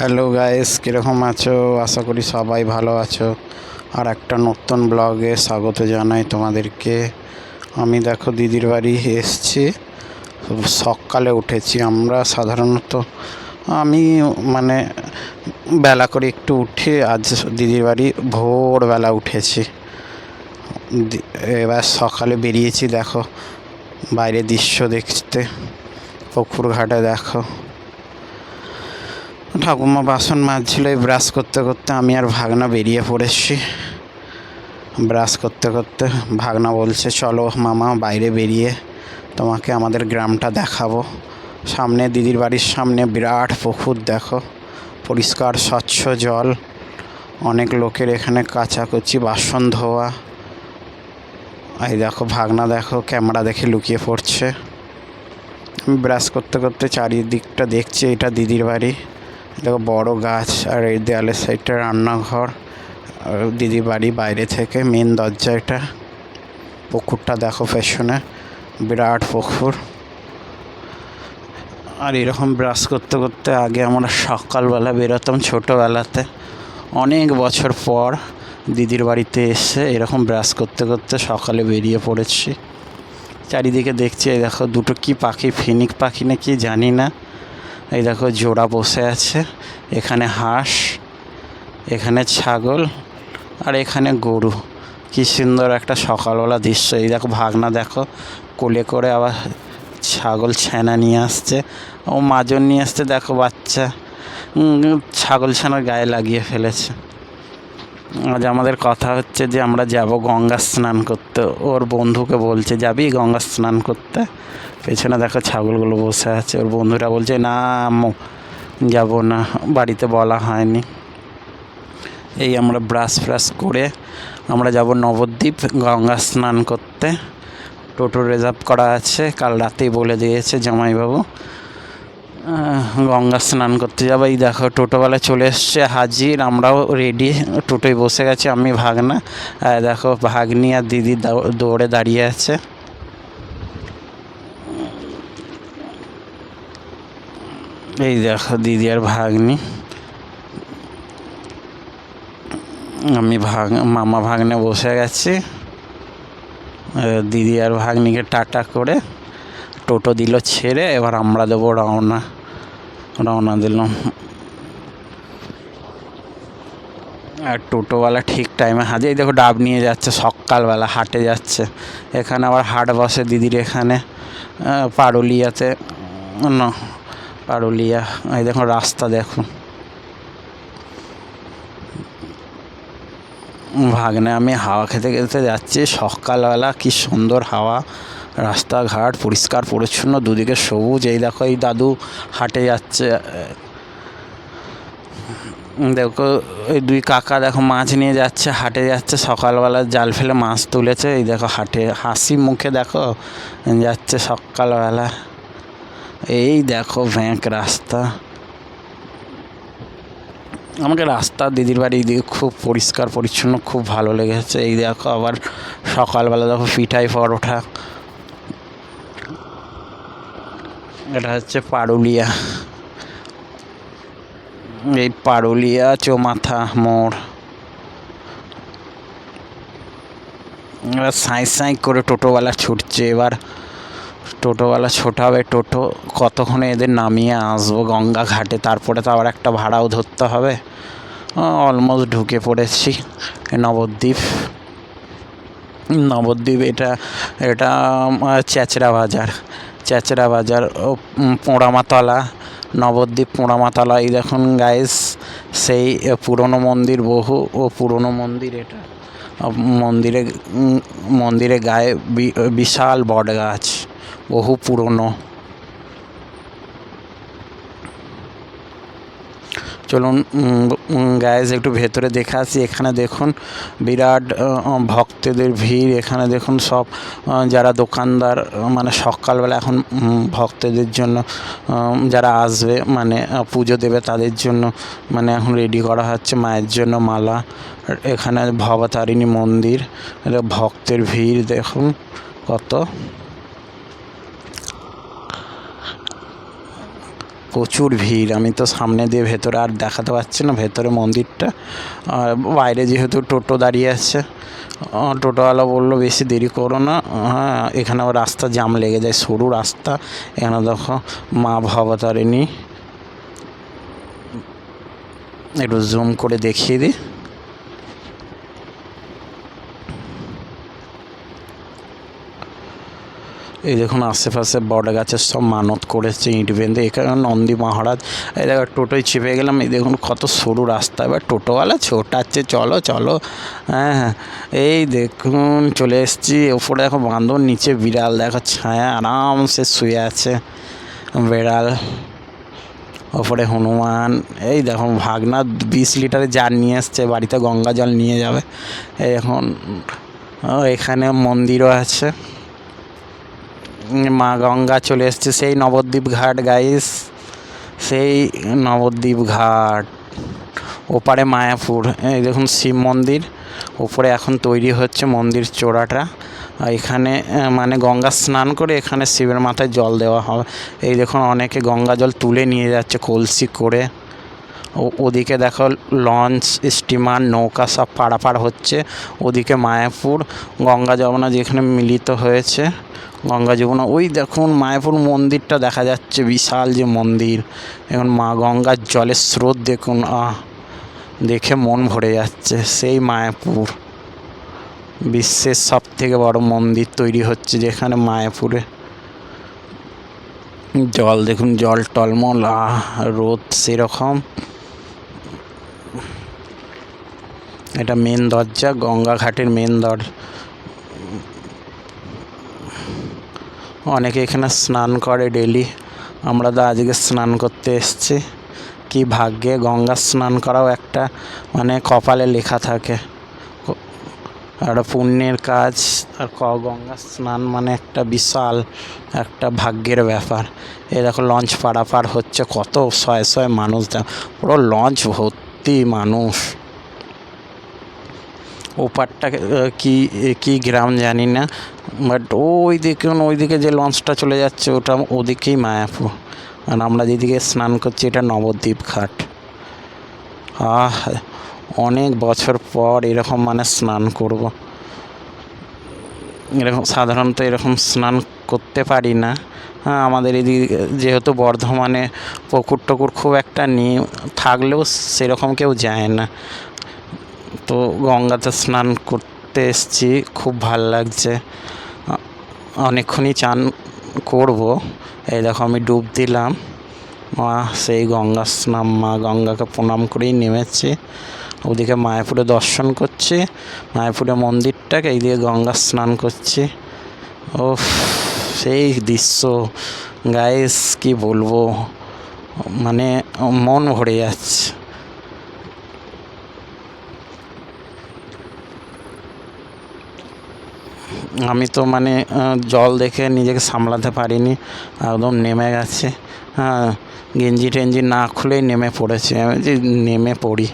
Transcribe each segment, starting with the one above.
Hello guys কীরকম আছো? আশা করি সবাই ভালো আছো। আর একটা নতুন ব্লগে স্বাগত জানাই তোমাদেরকে। আমি দেখো দিদির বাড়ি এসছি। সকালে উঠেছি আমরা সাধারণত। আমি মানে বেলা করে একটু উঠে আজ দিদির বাড়ি ভোরবেলা উঠেছি। এবার সকালে বেরিয়েছি, দেখো। বাইরে দৃশ্য দেখতে। পুকুর ঘাটে, দেখো। ঠাকুমা বাসন মাজছিল ব্রাশ করতে করতে আমি আর ভাগনা বেরিয়ে পড়েছি। ব্রাশ করতে করতে ভাগনা বলছে, চলো মামা বাইরে বেরিয়ে তোমাকে আমাদের গ্রামটা দেখাবো। সামনে দিদির বাড়ির সামনে বিরাট পুকুর, দেখো। পরিষ্কার, স্বচ্ছ জল। অনেক লোকের এখানে কাচাকুচি, বাসন ধোয়া। এই দেখো, ভাগনা দেখো, ক্যামেরা দেখে লুকিয়ে পড়ছে। আমি ব্রাশ করতে করতে চারিদিকটা দেখছি, এটা দিদির বাড়ি। দেখো বড় গাছ, আর এই দেয়ালের সাইডটা রান্নাঘর। আর দিদির বাড়ি বাইরে থেকে মেন দরজা এটা। পুকুরটা দেখো পেছনে, বিরাট পুকুর। আর এরকম ব্রাশ করতে করতে আগে আমরা সকালবেলা বেরোতাম ছোটোবেলাতে। অনেক বছর পর দিদির বাড়িতে এসে এরকম ব্রাশ করতে করতে সকালে বেরিয়ে পড়েছি। চারিদিকে দেখছি দেখো দুটো কি পাখি, ফিনিক পাখি না কি জানি না। এই দেখো জোড়া বসে আছে, এখানে হাঁস, এখানে ছাগল আর এখানে গরু। কি সুন্দর একটা সকালবেলা দৃশ্য। এই দেখো ভাগনা দেখো, কোলে করে আবার ছাগল ছানা নিয়ে আসছে। ও মাজন নিয়ে আসতে দেখো বাচ্চা। ছাগল ছানার গায়ে লাগিয়ে ফেলেছে। আজ আমাদের কথা হচ্ছে যে আমরা যাব গঙ্গা স্নান করতে। ওর বন্ধুকে বলছে, যাবি গঙ্গা স্নান করতে? পেছনে দেখো ছাগলগুলো বসে আছে। ওর বন্ধুরা বলছে, না যাব না। বাড়িতে বলা হয়নি। এই আমরা ব্রাশ ফ্রাশ করে আমরা যাব নবদ্বীপ গঙ্গা স্নান করতে। টোটো রিজার্ভ করা আছে। কাল রাতেই বলে দিয়েছে জামাইবাবু। গঙ্গা স্নান করতে যাব। এই দেখো, টোটোওয়ালা চলে এসছে, হাজির। আমরাও রেডি টোটোয় বসে গেছি, আমি ভাগনা। দেখো, ভাগ্নি আর দিদি দৌড়ে দাঁড়িয়ে আছে। এই দেখো, দিদি আর ভাগ্নি। আমি ভাগ, মামা ভাগ্নে বসে গেছি। দিদি আর ভাগ্নিকে টাটা করে টোটো দিল ছেড়ে, এবার আমরা দেবো রওনা। রওনা দিলাম। আর টোটোওয়ালা ঠিক টাইমে হাতে এই দেখো, ডাব নিয়ে যাচ্ছে, সকালবেলা হাটে যাচ্ছে। এখানে আবার হাট বসে দিদির এখানে। পারুলিয়াতে। না, পারুলিয়া। এই দেখো, রাস্তা দেখুন ভাগ্নে, আমি হাওয়া খেতে খেতে যাচ্ছি। সকালবেলা কি সুন্দর হাওয়া। রাস্তাঘাট পরিষ্কার, পরিচ্ছন্ন, দুদিকে সবুজ। এই দেখো, এই দাদু হাটে যাচ্ছে। দেখো, এই দুই কাকা দেখো মাছ নিয়ে যাচ্ছে, হাটে যাচ্ছে। সকালবেলা জাল ফেলে মাছ তুলেছে। এই দেখো হাটে, হাসি মুখে দেখো, যাচ্ছে সকালবেলা। এই দেখো ব্যাঁক রাস্তা। আমাকে রাস্তা দিদির বাড়ি দিকে খুব পরিষ্কার, পরিচ্ছন্ন, খুব ভালো লেগেছে। এই দেখো আবার সকালবেলা দেখো পিঠাই পরোটা। এটা হচ্ছে পারুলিয়া। এই পারুলিয়া চৌমাথা মোড়। এবার সাঁই সাঁই করে টোটোওয়ালা ছুটছে। এবার টোটোওয়ালা ছোটাবে টোটো কতক্ষণে এদের নামিয়ে আসব গঙ্গা ঘাটে তারপরে তো আবার একটা ভাড়াও ধরতে হবে। অলমোস্ট ঢুকে পড়েছি। নবদ্বীপ। নবদ্বীপ এটা এটা উম, বাজার। চ্যাচড়া বাজার ও পোড়ামাতলা, নবদ্বীপ পোড়ামাতলা। এই দেখুন গাইস সেই পুরনো মন্দির বহু ও পুরনো মন্দির এটা। মন্দিরে মন্দিরে গায়ে বিশাল বট গাছ বহু পুরনো। চলুন গায়েস একটু ভেতরে দেখে আসি এখানে দেখুন, বিরাট ভক্তদের ভিড়। এখানে দেখুন সব যারা দোকানদার মানে সকালবেলা এখন ভক্তদের জন্য যারা আসবে মানে পুজো দেবে, তাদের জন্য মানে এখন রেডি করা হচ্ছে মায়ের জন্য মালা। এখানে ভবতারিণী মন্দির। ভক্তের ভিড়, দেখুন কত। প্রচুর ভিড়। আমি তো সামনে দিয়ে ভেতরে আর দেখাতে পারছি না, ভেতরে মন্দিরটা। বাইরে যেহেতু টোটো দাঁড়িয়ে আছে টোটোওয়ালা বলল, বেশি দেরি করো না। হ্যাঁ এখানে আবার রাস্তা জাম লেগে যায়, সরু রাস্তা। এখানে দেখো মা ভবতারিণী। একটু জুম করে দেখিয়ে দিই। এই দেখুন, আশেপাশে বট গাছের সব মানত করেছে ইট বেঁধে এখানে নন্দী মহারাজ, এই দেখো, টোটোয় চেপে গেলাম, এই দেখুন কত সরু রাস্তা, এবার টোটোওয়ালা ছোটাচ্ছে, চলো চলো হ্যাঁ হ্যাঁ এই দেখুন, চলে এসেছি, ওপরে দেখো বাঁধন নিচে বিড়াল, দেখো ছায়া আরামসে শুয়ে আছে, বেড়াল, ওপরে হনুমান, এই দেখো ভাগনা বিশ লিটারের জার নিয়ে এসছে, বাড়িতে গঙ্গা জল নিয়ে যাবে, এই এখন এখানে মন্দিরও আছে। মা গঙ্গা চলে এসছে। সেই নবদ্বীপ ঘাট গাইস সেই নবদ্বীপ ঘাট। ওপারে মায়াপুর। এই দেখুন শিব মন্দির। ওপরে এখন তৈরি হচ্ছে মন্দির চূড়াটা। এখানে মানে গঙ্গা স্নান করে এখানে শিবের মাথায় জল দেওয়া হবে। এই দেখুন অনেকে গঙ্গা জল তুলে নিয়ে যাচ্ছে কলসি করে। ওদিকে দেখো লঞ্চ, স্টিমার, নৌকা সব পারাপার হচ্ছে। ওদিকে মায়াপুর, গঙ্গা যমুনা যেখানে মিলিত হয়েছে। গঙ্গা যমুনা। ওই দেখুন মায়াপুর মন্দিরটা দেখা যাচ্ছে, বিশাল যে মন্দির। এখন মা গঙ্গার জলের স্রোত দেখুন, আহ, দেখে মন ভরে যাচ্ছে। সেই মায়াপুর, বিশ্বের সব থেকে বড় মন্দির তৈরি হচ্ছে যেখানে মায়াপুরে। জল দেখুন, জল টলমল রোদ সেরকম। এটা মেন দরজা, গঙ্গা ঘাটের মেন দর অনেকে এখানে স্নান করে ডেলি আমরা তো আজকে স্নান করতে এসেছি। কি ভাগ্যে গঙ্গা স্নান করাও একটা মানে কপালে লেখা থাকে। একটা পুণ্যের কাজ আর ক গঙ্গা স্নান মানে একটা বিশাল একটা ভাগ্যের ব্যাপার। এই দেখো লঞ্চ পারাপার হচ্ছে কত শয়ে শয়ে মানুষ পুরো লঞ্চ ভর্তি মানুষ। ওপারটা কি কি গ্রাম জানি না বাট ওই দেখুন ওইদিকে যে লঞ্চটা চলে যাচ্ছে, ওটা ওদিকেই মায়াপুর। আর আমরা যেদিকে স্নান করছি, এটা নবদ্বীপ ঘাট। আহ, অনেক বছর পর এরকম মানে স্নান করব। এরকম, সাধারণত এরকম স্নান করতে পারি না। হ্যাঁ আমাদের এদিকে যেহেতু বর্ধমানে পুকুর টুকুর খুব একটা নেই, থাকলেও সেরকম কেউ যায় না। তো গঙ্গাতে স্নান করতে এসেছি, খুব ভালো লাগছে। অনেকক্ষণই চান করব। এই দেখো আমি ডুব দিলাম। মা, সেই গঙ্গা স্নান, মা গঙ্গাকে প্রণাম করেই নেমেছি। ওদিকে মায়াপুরে দর্শন করছি। মায়াপুরে মন্দিরটাকে এইদিকে গঙ্গা স্নান করছি। ও সেই দৃশ্য। গায়েস কি বলব? মানে মন ভরে যাচ্ছে। আমি তো মানে জল দেখে নিজেকে সামলাতে পারিনি, একদম নেমে গেছে। হ্যাঁ গেঞ্জি টেঞ্জি না খুলেই নেমে পড়েছে, আমি যে নেমে পড়ি।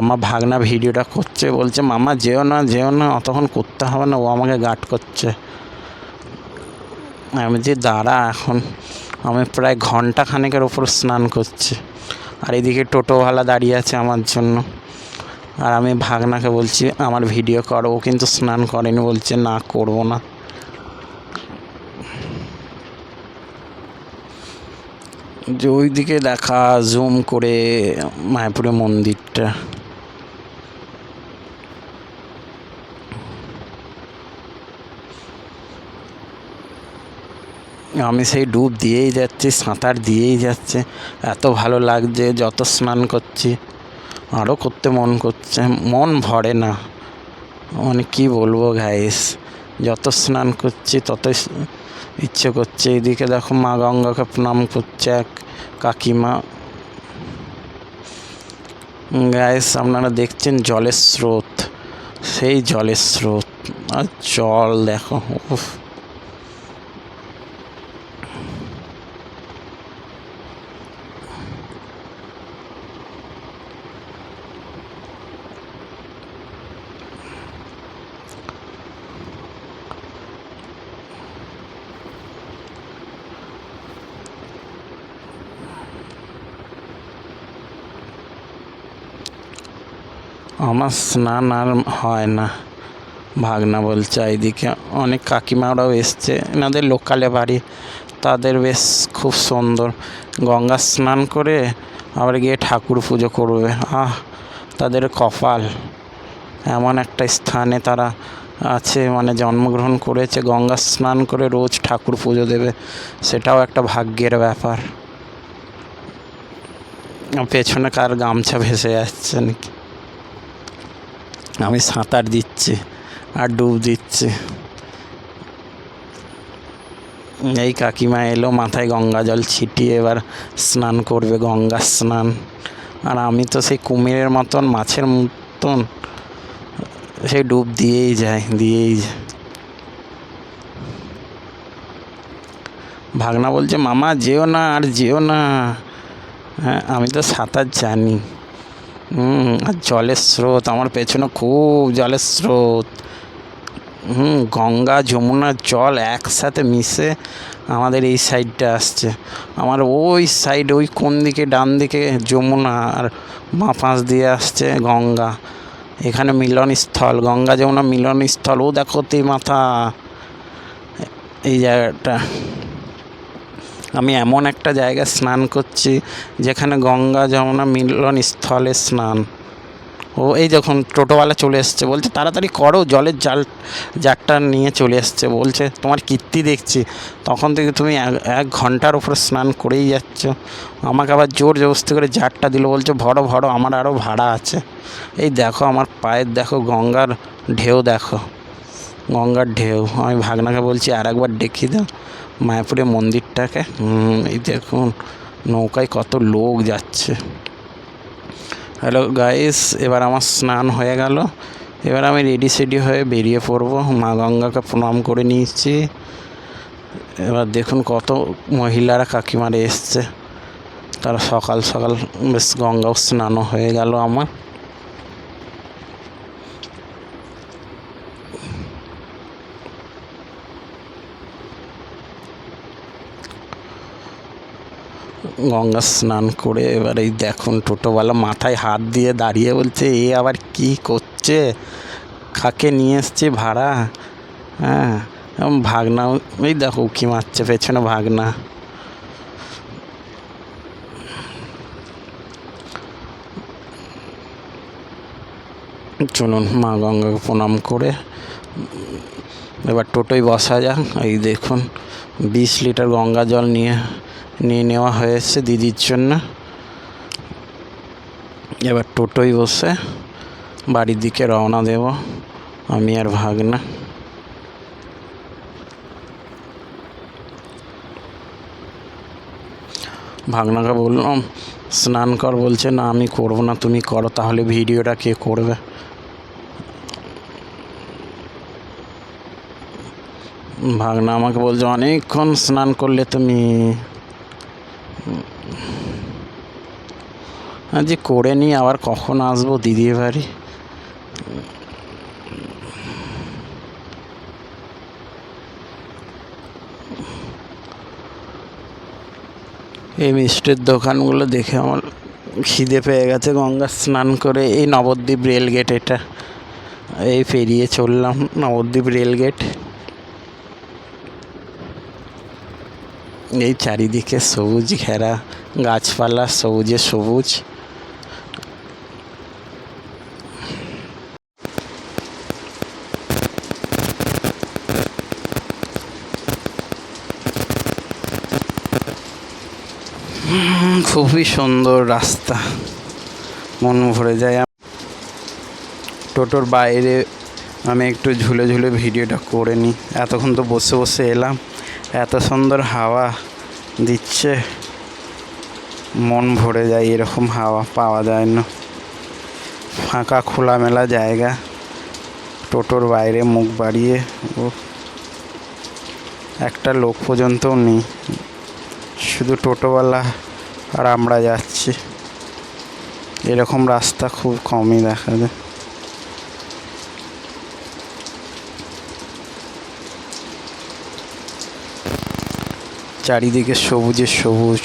আমার ভাগনা ভিডিওটা করছে, বলছে, মামা, যেও না যেও না, অতক্ষণ করতে হবে না, ও আমাকে গার্ড করছে। আমি যে দাঁড়া এখন, আমি প্রায় ঘণ্টা খানেকের ওপর স্নান করছি। আর এদিকে টোটোওয়ালা দাঁড়িয়ে আছে আমার জন্য। আর আমি ভাগনাকে বলছি, আমার ভিডিও করো। কিন্তু স্নান করেনি, বলছে, না, করব না। যে ওইদিকে দেখা জুম করে মায়াপুরের মন্দিরটা। আমি সেই ডুব দিয়েই যাচ্ছি, সাঁতার দিয়েই যাচ্ছে। এত ভালো লাগছে, যত স্নান করছি। আরও করতে মন করছে, মন ভরে না। মানে কি বলব গাইস যত স্নান করছি, তত ইচ্ছে করছে। এদিকে দেখো মা গঙ্গাকে প্রণাম করছে এক কাকিমা। গাইস আপনারা দেখছেন জলের স্রোত। সেই জলের স্রোত। আর জল দেখো, উফ। আমার স্নান আর হয় না। ভাগনা বলছে, এইদিকে অনেক কাকিমারাও এসছে। এনাদের লোকালে বাড়ি, তাদের বেশ খুব সুন্দর। গঙ্গা স্নান করে আবার গিয়ে ঠাকুর পুজো করবে। আহ, তাদের কপাল। এমন একটা স্থানে তারা আছে মানে জন্মগ্রহণ করেছে, গঙ্গা স্নান করে রোজ ঠাকুর পুজো দেবে। সেটাও একটা ভাগ্যের ব্যাপার। পেছনে কার গামছা ভেসে যাচ্ছে নাকি? আমি সাঁতার দিচ্ছি আর ডুব দিচ্ছি। এই কাকিমা এলো, মাথায় গঙ্গা জল ছিটিয়ে এবার স্নান করবে, গঙ্গা স্নান। আর আমি তো সেই কুমিরের মতন, মাছের মতন, সেই ডুব দিয়েই যায় দিয়েই যায় ভাগনা বলছে, মামা, যেও না আর যেও না। হ্যাঁ আমি তো সাঁতার জানি। হুম, আর জলের স্রোত, আমার পেছনে খুব জলের স্রোত। হুম, গঙ্গা যমুনার জল একসাথে মিশে আমাদের এই সাইডটা আসছে। আমার ওই সাইড, ওই কোন দিকে, ডান দিকে যমুনা আর বাঁ পাশ দিয়ে আসছে গঙ্গা। এখানে মিলনস্থল, গঙ্গা, যমুনা মিলনস্থল। ও দেখো তে মাথা, এই জায়গাটা। আমি এমন একটা জায়গায় স্নান করছি যেখানে গঙ্গা যমুনা মিলন স্থলে স্নান। ও, এই যখন টোটোওয়ালা চলে এসছে। বলছে, তাড়াতাড়ি করো, জলের জাল, জারটা নিয়ে চলে এসছে। বলছে, তোমার কীর্তি দেখছি। তখন থেকে তুমি এক- ঘণ্টার উপর স্নান করেই যাচ্ছ। আমাকে আবার জোর জবস্তি করে জারটা দিল। বলছে, ভরো ভরো, আমার আরও ভাড়া আছে। এই দেখো, আমার পায়ের দেখো, গঙ্গার ঢেউ দেখো। গঙ্গার ঢেউ, আমি ভাগনাকে বলছি, আর একবার দেখিয়ে দাও। মায়াপুরের মন্দিরটাকে। এই দেখুন, নৌকায় কত লোক যাচ্ছে। হ্যালো গাইস, এবার আমার স্নান হয়ে গেল। এবার আমি রেডি সেডি হয়ে বেরিয়ে পড়ব। মা গঙ্গাকে প্রণাম করে নিয়েছি। এবার দেখুন কত মহিলারা কাকিমারে এসছে। তারা সকাল সকাল বেশ গঙ্গাও স্নানও হয়ে গেল আমার। গঙ্গা স্নান করে এবার এই দেখুন টোটোওয়ালা মাথায় হাত দিয়ে দাঁড়িয়ে বলছে, এ আবার কি করছে? কাকে নিয়ে এসছে ভাড়া? হ্যাঁ ভাগনা, এই দেখো উকি মারছে পেছনে ভাগনা। চলুন মা গঙ্গাকে প্রণাম করে। এবার টোটোয় বসা যাক, এই দেখুন, বিশ লিটার গঙ্গা জল নিয়ে নিয়ে নেওয়া হয়েছে দিদির জন্য। এবার টোটোয় বসে, বাড়ির দিকে রওনা দেব, আমি আর ভাগনা। ভাগনাকে বললাম, স্নান কর, বলছে, না, আমি করব না, তুমি করো, তাহলে ভিডিওটা কে করবে? ভাগনা আমাকে বলছে, অনেকক্ষণ স্নান করলে তুমি আজ করে নিই, আবার কখন আসব দিদির বাড়ি? এই মিষ্টির দোকানগুলো দেখে আমার খিদে পেয়ে গেছে। গঙ্গা স্নান করে এই নবদ্বীপ রেল গেট এটা। এই পেরিয়ে চললাম নবদ্বীপ রেল এই চারিদিকে সবুজ ঘেরা, গাছপালা সবুজে সবুজ। খুবই সুন্দর রাস্তা। মন ভরে যায়। টোটোর বাইরে আমি একটু ঝুলে ঝুলে ভিডিওটা করে নিই। এতক্ষণ তো বসে বসে এলাম। এত সুন্দর হাওয়া দিচ্ছে। মন ভরে যায়, এরকম হাওয়া পাওয়া যায় না। ফাঁকা খোলামেলা জায়গা। টোটোর বাইরে মুখ বাড়িয়ে, ও, একটা লোক পর্যন্তও নেই। শুধু টোটোওয়ালা আর আমরা যাচ্ছি। এরকম রাস্তা খুব কমই দেখা যায়। চারিদিকে সবুজে সবুজ।